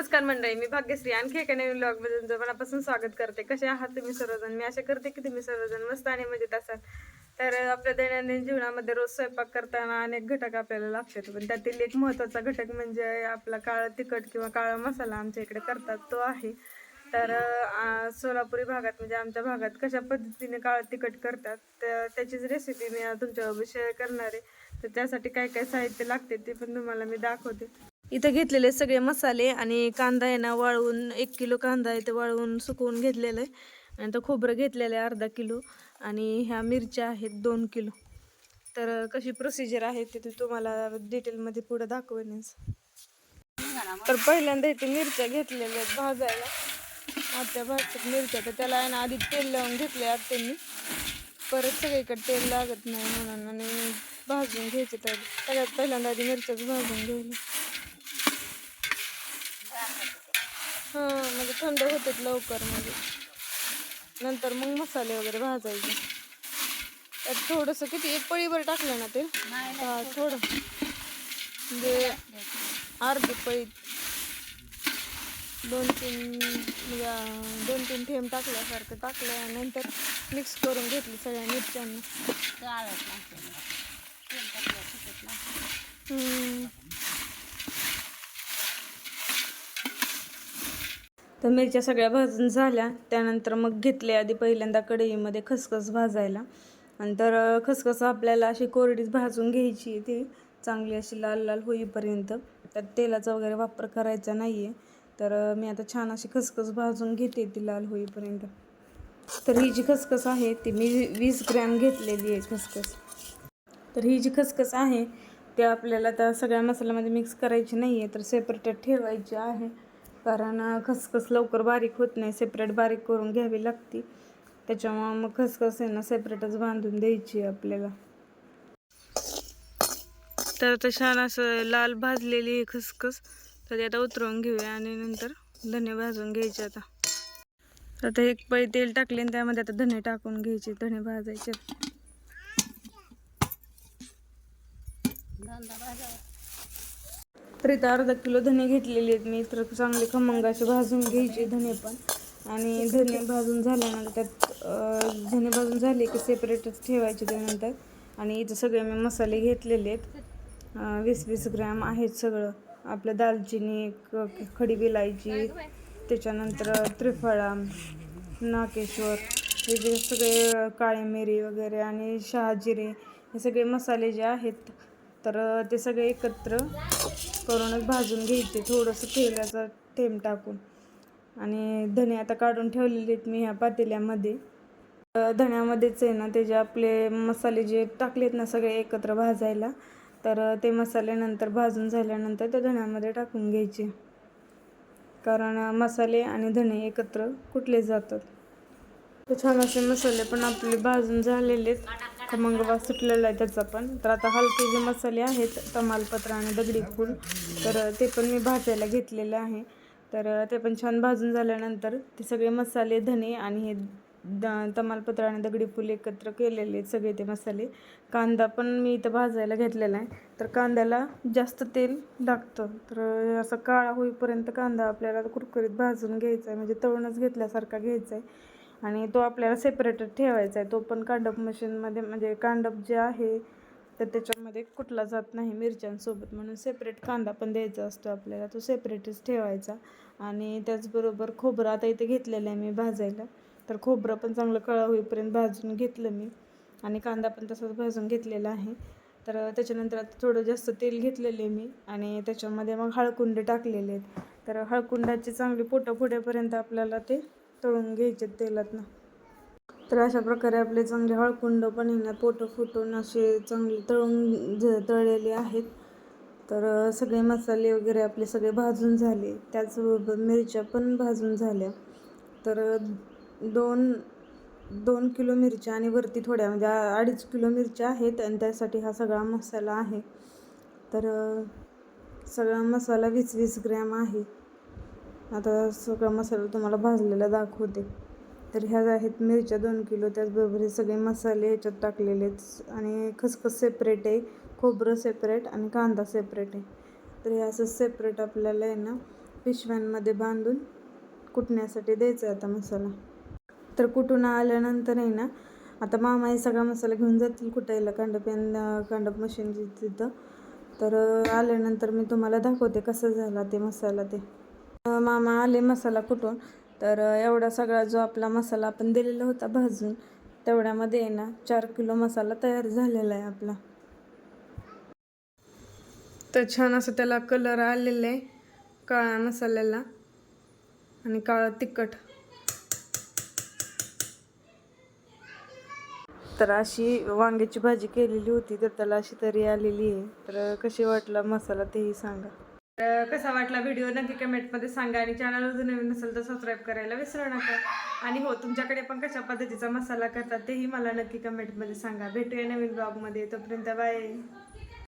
नमस्कार मंडळी मी भाग्यश्री. आणखी एका नवीन ब्लॉगमध्ये तुमचं मनापासून स्वागत करते. कसे आहात तुम्ही सर्वजण? मी आशा करते की तुम्ही सर्वजण मस्त आणि मजेत असाल. तर आपल्या दैनंदिन जीवनामध्ये रोज स्वयंपाक करताना अनेक घटक आपल्याला लागतात. पण त्यातील एक महत्त्वाचा घटक म्हणजे आपला काळा तिखट किंवा काळा मसाला आमच्या इकडे करतात तो आहे. तर सोलापुरी भागात म्हणजे आमच्या भागात कशा पद्धतीने काळा तिखट करतात तर त्याचीच रेसिपी मी तुमच्याबरोबर शेअर करणार आहे. तर त्यासाठी काय काय साहित्य लागते ते पण तुम्हाला मी दाखवते. इथं घेतलेले सगळे मसाले आणि कांदा आहे ना वाळवून एक किलो कांदा आहे ते वाळवून सुकवून घेतलेलं आहे. आणि तो खोबरं घेतलेलं आहे अर्धा किलो आणि ह्या मिरच्या आहेत दोन किलो. तर कशी प्रोसिजर आहे ते तुम्हाला डिटेलमध्ये पुढं दाखवेनच तर पहिल्यांदा इथे मिरच्या घेतलेल्या आहेत भाजायला. आत्या भाजतात मिरच्या तर त्याला आहे ना आधी तेल लावून घेतले त्यांनी परत सगळीकडे तेल लागत नाही म्हणून आणि भाजून घ्यायचे तर सगळ्यात पहिल्यांदा आधी मिरच्याच भाजून घ्यायला. हां म्हणजे थंड होतात लवकर म्हणजे. नंतर मग मसाले वगैरे भाजायचे. त्यात थोडंसं किती एक पळीभर टाकलं ना ते? हा थोडं. म्हणजे अर्धी पळी दोन तीन म्हणजे दोन तीन थेंब टाकल्यासारखं टाकलं आणि नंतर मिक्स करून घेतली सगळ्या मिरच्यांना. तर मिरच्या सगळ्या भाजून झाल्या. त्यानंतर मग घेतले आधी पहिल्यांदा कढईमध्ये खसखस भाजायला. नंतर खसखस आपल्याला अशी कोरडीच भाजून घ्यायची आहे ती. चांगली अशी लाल लाल होईपर्यंत. त्यात तेलाचा वगैरे वापर करायचा नाही आहे तर मी आता छान अशी खसखस भाजून घेते ती लाल होईपर्यंत. तर ही जी खसखस आहे ती मी वीस ग्रॅम घेतलेली आहे खसखस. तर ही जी खसखस आहे ते आपल्याला त्या सगळ्या मसाल्यामध्ये मिक्स करायची नाही आहे तर सेपरेट ठेवायची आहे. कारण खसखस लवकर बारीक होत नाही सेपरेट बारीक करून घ्यावी लागते. त्याच्यामुळं मग खसखस आहे ना सेपरेटच बांधून द्यायची आहे आपल्याला. तर आता छान असं लाल भाजलेली आहे खसखस. तर आता उतरवून घेऊया आणि नंतर धने भाजून घ्यायचे आता. आता एक पै तेल टाकले आणि त्यामध्ये आता धने टाकून घ्यायचे धने भाजायचे. तर इथं अर्धा किलो धने घेतलेले आहेत मी. तर चांगले खमंग असे भाजून घ्यायचे धने पण. आणि धने भाजून झाल्यानंतर त्यात धने भाजून झाले की सेपरेटच ठेवायचे त्यानंतर आणि इथं सगळे मी मसाले घेतलेले आहेत. वीस वीस ग्रॅम आहेत सगळं. आपलं दालचिनी एक खडी विलायची त्याच्यानंतर त्रिफळा नाकेश्वर हे जे सगळे काळे मिरी वगैरे आणि शहाजिरे हे सगळे मसाले जे आहेत तर ते सगळे एकत्र करूनच भाजून घ्यायचे. थोडंसं तेलाचा थेंब टाकून. आणि धणे आता काढून ठेवलेले आहेत मी ह्या पातेल्यामध्ये. धण्यामध्येच आहे ना त्याचे आपले मसाले जे टाकलेत ना सगळे एकत्र भाजायला तर ते मसाले नंतर भाजून झाल्यानंतर त्या धण्यामध्ये टाकून घ्यायचे. कारण मसाले आणि धणे एकत्र कुटले जातात. छान असे मसाले पण आपले भाजून झालेले आहेत. खमंग वास सुटलेला आहे त्याचा पण. तर आता हलके जे मसाले आहेत तमालपत्र आणि दगडी फूल तर ते पण मी भाजायला घेतलेलं आहे. तर ते पण छान भाजून झाल्यानंतर ते सगळे मसाले धने आणि हे द तमालपत्र आणि दगडी फूल एकत्र केलेले सगळे ते मसाले. कांदा पण मी इथं भाजायला घेतलेला आहे. तर कांद्याला जास्त तेल लागतं. तर असं काळा होईपर्यंत कांदा आपल्याला कुरकुरीत भाजून घ्यायचा आहे. म्हणजे तळूनच घेतल्यासारखा घ्यायचा आहे. आणि तो आपल्याला सेपरेटच ठेवायचा आहे. तो पण कांडप मशीनमध्ये म्हणजे कांडप जे आहे तर त्याच्यामध्ये कुठला जात नाही मिरच्यांसोबत. म्हणून सेपरेट कांदा पण द्यायचा असतो आपल्याला. तो सेपरेटच ठेवायचा. आणि त्याचबरोबर खोबरं आता इथे घेतलेलं आहे मी भाजायला. तर खोबरं पण चांगलं कळा होईपर्यंत भाजून घेतलं मी. आणि कांदा पण तसाच भाजून घेतलेला आहे. तर त्याच्यानंतर आता थोडं जास्त तेल घेतलेले मी. आणि त्याच्यामध्ये मग हळकुंडे टाकलेले आहेत. तर हळकुंडाची चांगली पोटं फुटेपर्यंत आपल्याला ते तळून घ्यायचे तेलातनं तर अशा प्रकारे आपले चांगले हळकुंड पण येणार पोटं फुटून असे चांगले तळून ज तळलेले आहेत. तर सगळे मसाले वगैरे आपले सगळे भाजून झाले. त्याचबरोबर मिरच्या पण भाजून झाल्या. तर दोन दोन किलो मिरच्या आणि वरती थोड्या म्हणजे अडीच किलो मिरच्या आहेत आणि त्यासाठी हा सगळा मसाला आहे. तर सगळा मसाला वीस वीस ग्रॅम आहे. आता सगळा मसाला तुम्हाला भाजलेला दाखवते. तर ह्या आहेत मिरच्या दोन किलो त्याचबरोबर हे सगळे मसाले ह्याच्यात टाकलेले आहेत. आणि खसखस सेपरेट आहे खोबरं सेपरेट आणि कांदा सेपरेट आहे. तर हे असं सेपरेट आपल्याला आहे ना पिशव्यांमध्ये बांधून कुटण्यासाठी द्यायचा आहे आता मसाला. तर कुटून आल्यानंतर आहे ना आता मामा हे सगळा मसाला घेऊन जातील कुटायला कांडपेन कांडप मशीन तिथं. तर आल्यानंतर मी तुम्हाला दाखवते कसं झाला ते मसाला ते. मामा आले मसाला कुटून तर एवढा सगळा जो आपला मसाला आपण दिलेला होता भाजून तेवढ्यामध्ये आहे ना चार किलो मसाला तयार झालेला आहे आपला. तर छान असं त्याला कलर आलेला आहे काळा मसाल्याला. आणि काळं तिखट. तर अशी वांग्याची भाजी केलेली होती तर त्याला अशी तरी आलेली आहे. तर कशी वाटला मसाला तेही सांगा. तर कसा वाटला व्हिडिओ नक्की कमेंटमध्ये सांगा आणि चॅनलवर जर नवीन असेल तर सबस्क्राईब करायला विसरू नका. आणि हो तुमच्याकडे पण कशा पद्धतीचा मसाला करतात तेही मला नक्की कमेंटमध्ये सांगा. भेटूया नवीन ब्लॉगमध्ये तोपर्यंत बाय